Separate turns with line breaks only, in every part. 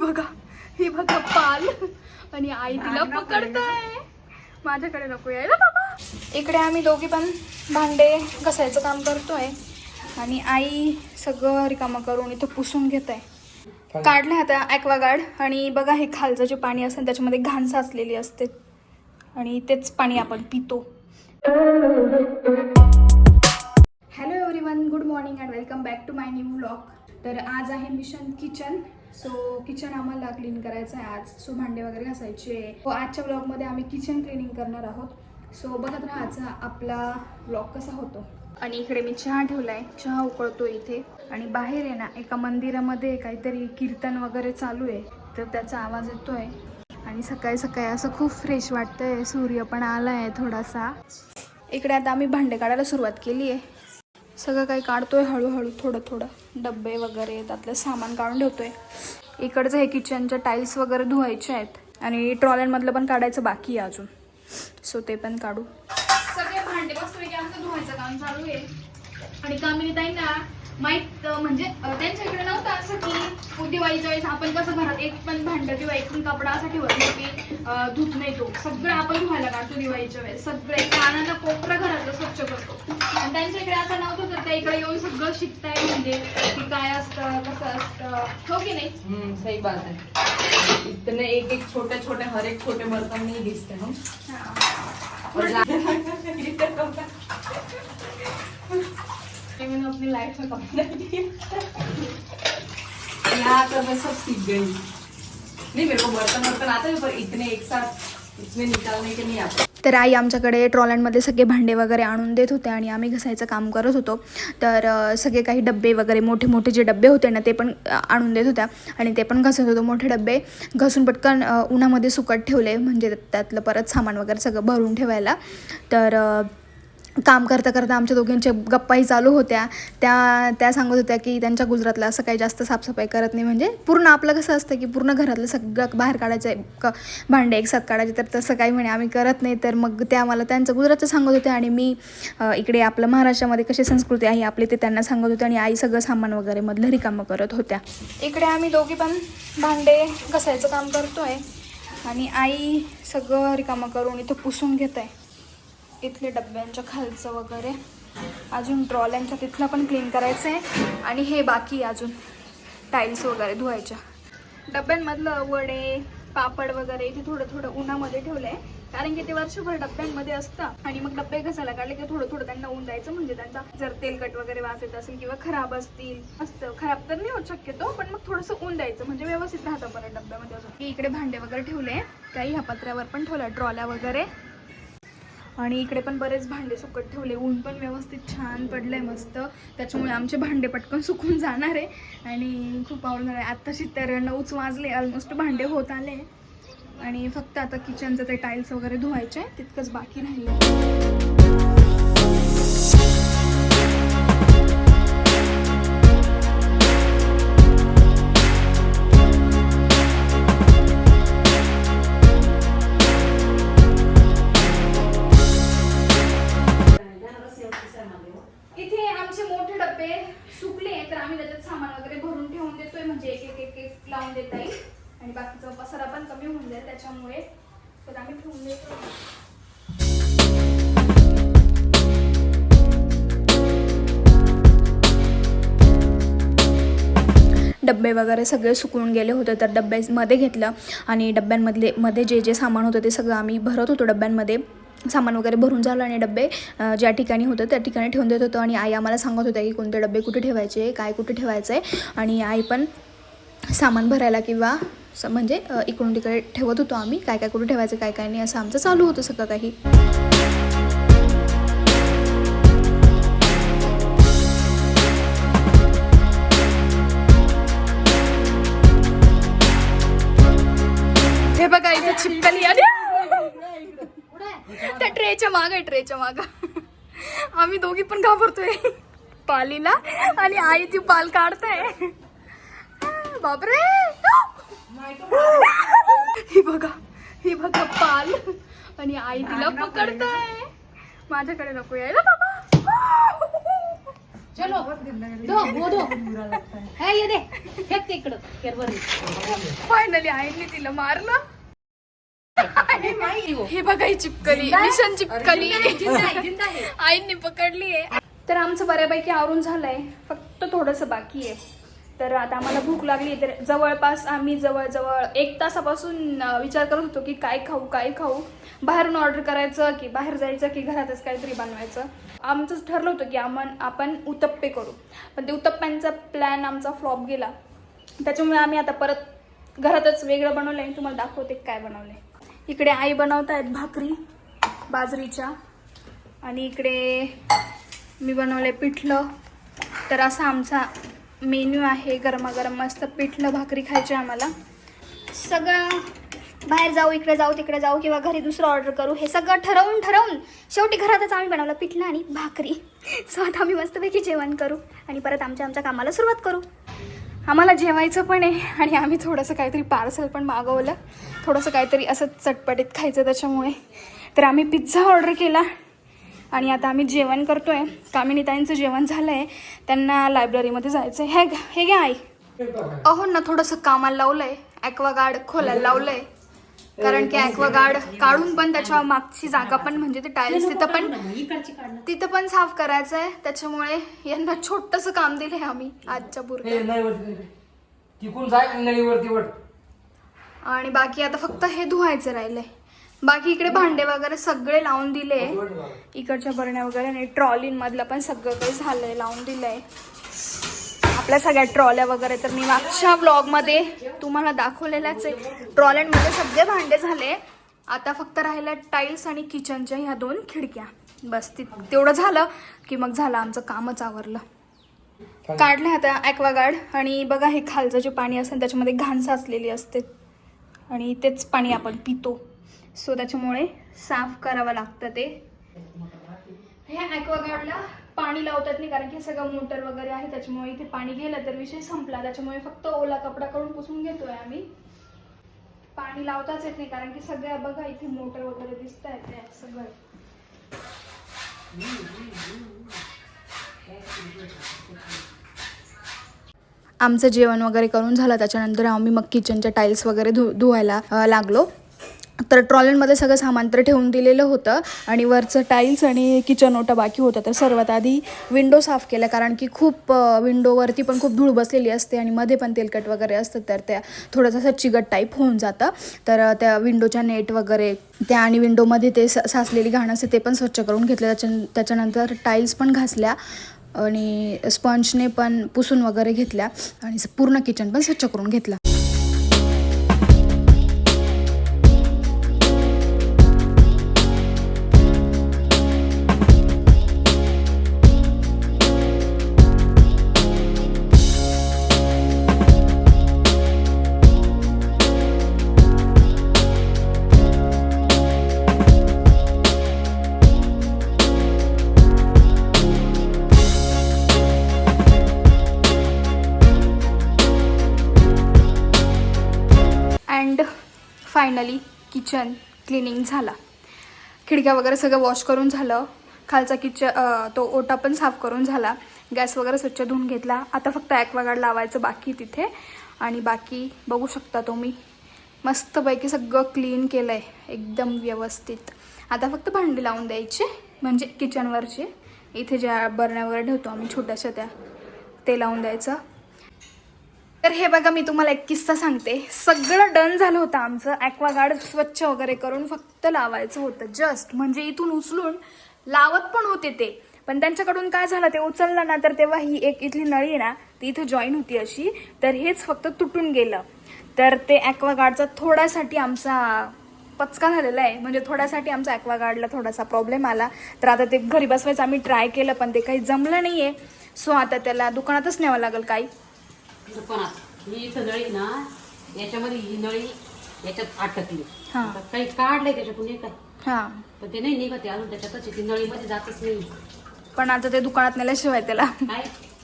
बघा ही बघा पाल आणि आई तिला पकडताय. माझ्याकडे नको यायला बाबा. इकडे आम्ही दोघी पण भांडे घसायचं काम करतोय. आणि आई सगळं रिकामं करून इथं पुसून घेत आहे काढलं आता ॲक्वागार्ड आणि बघा हे खालचं जे पाणी असतं त्याच्यामध्ये घाण साचलेली असते. आणि तेच पाणी आपण पितो. Hello everyone good morning and welcome back to my new vlog तर आज आहे मिशन किचन. सो किचन आम्हाला क्लीन करायचं आहे आज. सो भांडे वगैरे घासायचे. हो आजच्या ब्लॉगमध्ये आम्ही किचन क्लिनिंग करणार आहोत. सो बघत राहायचा आपला ब्लॉग कसा होतो. आणि इकडे मी चहा ठेवलाय. चहा उकळतो इथे. आणि बाहेर आहे ना एका मंदिरामध्ये काहीतरी कीर्तन वगैरे चालू आहे. तर त्याचा आवाज येतोय. आणि सकाळी सकाळी असं खूप फ्रेश वाटतंय. सूर्य पण आलाय थोडासा. इकडे आता आम्ही भांडे काढायला सुरुवात केली आहे सगळं काही काढतोय हळूहळू थोडं थोडं. डब्बे वगैरे त्यातलं सामान काढून ठेवतोय. इकडचं हे किचनच्या टाईल्स वगैरे धुवायचे आहेत आणि ट्रॉल्यांमधलं पण काढायचं बाकी आहे अजून. सो ते पण काढू. सगळे भांडे मस्तपैकी आमचं धुवायचं काम चालू आहे. आणि कामिनी ताईंना माहीत म्हणजे त्यांच्या इकडे नव्हतं असं की दिवाळीच्या वेळेस आपण कसं घरात एक पण भांडं किंवा एक पण कपडा असा ठेवत नाही की धुत नाही तो. सगळं आपण धुवायला काढतो दिवाळीच्या वेळेस. सगळे कानाला कोपरा घरातलं स्वच्छ करतो. आणि त्यांच्या इकडे असं नव्हतं तर त्या इकडे येऊन सगळं शिकताय म्हणजे की काय असतं कसं असतं. हो की नाही?
सही बात है इतने एक एक छोटे छोटे हर एक छोटे बर्तन नहीं घिसते हम
में कपड़ा
यहाँ तो मैं सब सीख गई नहीं मेरे को बर्तन बर्तन आते हैं पर इतने एक साथ इसमें निकालने के नहीं आते
तर आई आमच्याकडे ट्रॉलँडमध्ये सगळे भांडे वगैरे आणून देत होते आणि आम्ही घसायचं काम करत होतो. तर सगळे काही डब्बे वगैरे मोठे मोठे जे डब्बे होते ना ते पण आणून देत होत्या. आणि ते पण घसत होतो मोठे डब्बे. घसून पटकन उन्हामध्ये सुकट ठेवले म्हणजे त्यातलं परत सामान वगैरे सगळं भरून ठेवायला. तर काम करता करता आमच्या दोघींच्या गप्पाही चालू होत्या. त्या त्या सांगत होत्या की त्यांच्या गुजरातला असं काही जास्त साफसफाई करत नाही. म्हणजे पूर्ण आपलं कसं असतं की पूर्ण घरातलं सगळं बाहेर काढायचं आहे क भांडे एकसाथ काढायचे तर तसं काही म्हणे आम्ही करत नाही. तर मग त्या मला त्यांचं गुजरातचं सांगत होत्या आणि मी इकडे आपलं महाराष्ट्रामध्ये कशी संस्कृती आहे आपली ते त्यांना सांगत होते आणि आई सगळं सामान वगैरे मधलं रिकामं करत होत्या. इकडे आम्ही दोघी पण भांडे घसायचं काम करतो आहे आणि आई सगळं रिकामं करून इथं पुसून घेत आहे इथले डब्यांच्या खालचं वगैरे. अजून ट्रॉल्यांच्या तिथलं पण क्लीन करायचं आहे आणि हे बाकी अजून. टाईल्स वगैरे धुवायच्या. डब्यांमधलं वडे पापड वगैरे इथे थोडं थोडं उन्हामध्ये ठेवलं आहे कारण की ते वर्षभर डब्यांमध्ये असतं. आणि मग डब्बे घसायला काढले की थोडं थोडं त्यांना ऊन द्यायचं म्हणजे त्यांचा जर तेलकट वगैरे वास येत असेल किंवा खराब असतील. असतं. खराब तर नाही होत शक्यतो पण मग थोडंसं ऊन द्यायचं. म्हणजे व्यवस्थित राहतं परत डब्यामध्ये अजून. की इकडे भांडे वगैरे ठेवले. काही ह्या पत्र्यावर पण ठेवलं ट्रॉल्या वगैरे. आणि इकडे पण बरेच भांडे सुकत ठेवले. ऊन पण व्यवस्थित छान पडलंय मस्त. त्याच्यामुळे आमचे भांडे पटकन सुकून जाणार आहे. आणि खूप आवडणार आहे. आत्ताशी तर नऊच वाजले. ऑलमोस्ट भांडे होत आले. आणि फक्त आता किचनचं ते टाईल्स वगैरे धुवायचे. तितकंच बाकी राहिलं देता येईल. आणि बाकीचा पसारा पण कमी होऊन जाईल त्याच्यामुळे तर आम्ही ठेवून देतो. डब्बे वगैरे सगळे सुकून गेले होते तर डब्यामध्ये घेतलं. आणि डब्यांमधले मध्ये जे जे सामान होतं ते सगळं आम्ही भरत होतो. डब्यांमध्ये सामान वगैरे भरून झालं आणि डबे ज्या ठिकाणी होतं त्या ठिकाणी ठेवून देत होतो. आणि आई आम्हाला सांगत होत्या की कोणते डब्बे कुठे ठेवायचे काय कुठे ठेवायचं आहे आणि आई पण सामान भरायला किंवा स- म्हणजे इकडून तिकडे ठेवत होतो आम्ही. काय काय कुठे ठेवायचं काय काय नाही असं आमचं चालू होतं सगळं काही. हे बघा इथे चिपकली. त्या ट्रेच्या माग आहे ट्रेच्या माग. आम्ही दोघी पण घाबरतोय. पालीला आणि आई ती पाल काढताय. बापरे. ही बघा ही बघा पाल. आणि आई तिला पकडताय माझ्याकडे नको यायला बाबा.
चलो. दो वो दो है ये दे. फेक ते इकडं. केरवर
फायनली आईने तिला मारलं. हे बघा ही चिपकली. मिशन चिपकली. आईने पकडली आहे. तर आमचं बऱ्यापैकी आवरून झालंय. फक्त थोडंसं बाकी आहे. तर आता आम्हाला भूक लागली तर जवळपास आम्ही जवळजवळ एक तासापासून विचार करत होतो की काय खाऊ काय खाऊ. बाहेरून ऑर्डर करायचं की बाहेर जायचं की घरातच काहीतरी बनवायचं. आमचं ठरलं होतं की आम्हा आपण उत्तप्पे करू. पण ते उत्तप्प्यांचा प्लॅन आमचा फ्लॉप गेला. त्याच्यामुळे आम्ही आता परत घरातच वेगळं बनवलं आहे तुम्हाला दाखवते काय बनवलं आहे इकडे आई बनवत आहेत भाकरी बाजरीच्या. आणि इकडे मी बनवले पिठलं. तर असा आमचा मेन्यू आहे गरमागरम मस्त पिठलं भाकरी खायची आम्हाला. सगळं बाहेर जाऊ इकडे जाऊ तिकडे जाऊ किंवा घरी दुसरं ऑर्डर करू हे सगळं ठरवून ठरवून शेवटी घरातच आम्ही बनवलं पिठलं आणि भाकरी. सो आता आम्ही मस्तपैकी जेवण करू आणि परत आमच्या आमच्या कामाला सुरुवात करू. आम्हाला जेवायचं पण आहे आणि आम्ही थोडंसं काहीतरी पार्सल पण मागवलं. थोडंसं काहीतरी असं चटपटीत खायचं त्याच्यामुळे. तर आम्ही पिझ्झा ऑर्डर केला. आणि आता आम्ही जेवण करतो आहे कामिनीताईंचं जेवण झालं आहे त्यांना लायब्ररीमध्ये जायचं आहे हे घ्या- हे घ्या आई. अहो ना थोडंसं कामाला लावलं आहे ॲक्वागार्ड खोलायला लावलं आहे कारण की ॲक्वागार्ड काढून पण त्याच्या मागची जागा पण म्हणजे ते टाईल्स तिथं पण तिथं पण साफ करायचं आहे त्याच्यामुळे यांना छोटंसं काम दिलं आहे आम्ही आजच्या पुरतं.
आणि
बाकी आता फक्त हे धुवायचं राहिलंय. बाकी इकडे भांडे वगैरे सगळे लावून दिले. इकडच्या बरण्या वगैरे आणि ट्रॉलींमधलं पण सगळं काही झालंय लावून दिलंय. आपल्या सगळ्या ट्रॉल्या वगैरे तर मी मागच्या व्लॉगमध्ये तुम्हाला दाखवलेल्याच आहे. ट्रॉल्यांमध्ये सगळे भांडे झाले. आता फक्त राहिल्या टाईल्स आणि किचनच्या ह्या दोन खिडक्या. बस ती तेवढं झालं की मग झालं आमचं कामच आवरलं. काढलं आता ॲक्वागार्ड आणि बघा हे खालचं जे पाणी असेल त्याच्यामध्ये घाण साचलेली असते. आणि तेच पाणी आपण पितो. सो त्याच्यामुळे साफ करावं लागतं ते. ह्या ॲक्वागार्डला पाणी लावतात नाही कारण की सगळं मोटर वगैरे आहे त्याच्यामुळे इथे पाणी गेलं तर विषय संपला. त्याच्यामुळे फक्त ओला कपडा करून पुसून घेतोय आम्ही. पाणी लावताच येत नाही कारण की सगळ्या बघा इथे मोटर वगैरे दिसत आहेत सगळं. आमचं जेवण वगैरे करून झालं. त्याच्यानंतर आम्ही मग किचनच्या टाईल्स वगैरे धु धुवायला लागलो. तर ट्रॉलनमध्ये सगळं सामान तर ठेवून दिलेलं होतं आणि वरचं टाईल्स आणि किचन ओटा बाकी होतं. तर सर्वात आधी विंडो साफ केल्या कारण की खूप विंडोवरती पण खूप धूळ बसलेली असते आणि मध्ये पण तेलकट वगैरे असतं तर त्या थोडंसं असं चिगट टाईप होऊन जातं. तर त्या विंडोच्या नेट वगैरे त्या आणि विंडोमध्ये ते स- साचलेली घाण असते ते पण स्वच्छ करून घेतलं. त्याच्या त्याच्यानंतर टाईल्स पण घासल्या आणि स्पंजने पण पुसून वगैरे घेतल्या आणि स- पूर्ण किचन पण स्वच्छ करून घेतला. अँड फायनली किचन क्लिनिंग झाला. खिडक्या वगैरे सगळं वॉश करून झालं. खालचा किचन तो ओटा पण साफ करून झाला. गॅस वगैरे स्वच्छ धुवून घेतला. आता फक्त ॲक्वागार्ड लावायचं बाकी तिथे. आणि बाकी बघू शकता तुम्ही. मस्तपैकी सगळं क्लीन केलं आहे एकदम व्यवस्थित. आता फक्त भांडी लावून द्यायचे. म्हणजे किचनवरचे इथे ज्या बरण्या वगैरे ठेवतो आम्ही छोट्याशा त्या. ते लावून द्यायचं. तर हे बघा मी तुम्हाला एक किस्सा सांगते. सगळं डन झालं होतं आमचं. ॲक्वागार्ड स्वच्छ वगैरे करून फक्त लावायचं होतं जस्ट म्हणजे इथून उचलून लावत पण होते ते. पण त्यांच्याकडून काय झालं ते उचललं ना तर तेव्हा ही एक इथली नळी आहे ना ती इथं जॉईन होती अशी. तर हेच फक्त तुटून गेलं. तर ते ॲक्वागार्डचा थोड्यासाठी आमचा पचका झालेला आहे. म्हणजे थोड्यासाठी आमचा ॲक्वागार्डला थोडासा प्रॉब्लेम आला. तर आता ते घरी बसवायचं आम्ही ट्राय केलं पण ते काही जमलं नाही आहे सो आता त्याला दुकानातच न्यावं लागेल काही.
दुकानात ही इथं नळी ना याच्यामध्ये ही नळी याच्यात अटकली.
हा.
आता काही काढलंय त्याच्यातून काय
हां.
पण ते नाही निघत आहे अजून त्याच्यातच आहे. ती नळीमध्ये जातच नाही.
पण आता ते दुकानात नेल्याशिवाय त्याला
काय?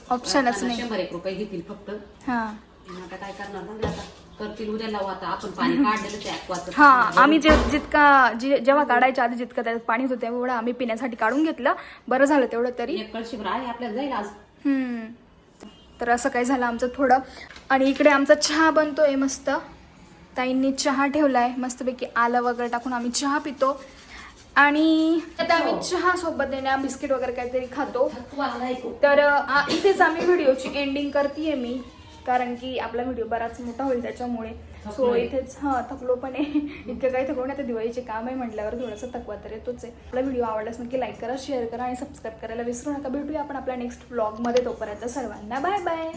ऑप्शनच
आता
नाही.
शंभर एक रुपये घेतील फक्त.
हां.
आणि आता काय करणार ना आता? करतील उद्या लावू आता. आपण पाणी काढलेलं ते ऍक्वाचं
हा. आम्ही जे जितका जे जेव्हा काढायच्या आधी जितकं त्याच्यात पाणी होतं तेवढं आम्ही पिण्यासाठी काढून घेतलं. बरं झालं तेवढं तरी.
एक कळशीभर आहे आपल्याला जाईल आज.
हम्म. तर असं काय झालं आमचं थोडं. आणि इकडे आमचा चहा बनतोय मस्त. ताईंनी चहा ठेवलाय मस्तपैकी आलं वगैरे टाकून आम्ही चहा पितो. आणि आता आम्ही चहा सोबत देण्या बिस्किट वगैरे काहीतरी खातो. तर इथेच आम्ही व्हिडिओची एंडिंग करते मी. कारण की आपला व्हिडिओ बराच मोठा होईल त्याच्यामुळे. सो इथेच हां थकलो पण आहे इतकं काही थकलो नाही आता दिवाळीचे काम आहे म्हटल्यावर थोडासा थकवा तर येतोच आहे. आपला व्हिडिओ आवडलाच नक्की लाईक करा शेअर करा आणि सबस्क्राईब करायला विसरू नका. भेटूया आपण आपल्या नेक्स्ट ब्लॉगमध्ये तोपर्यंत सर्वांना बाय बाय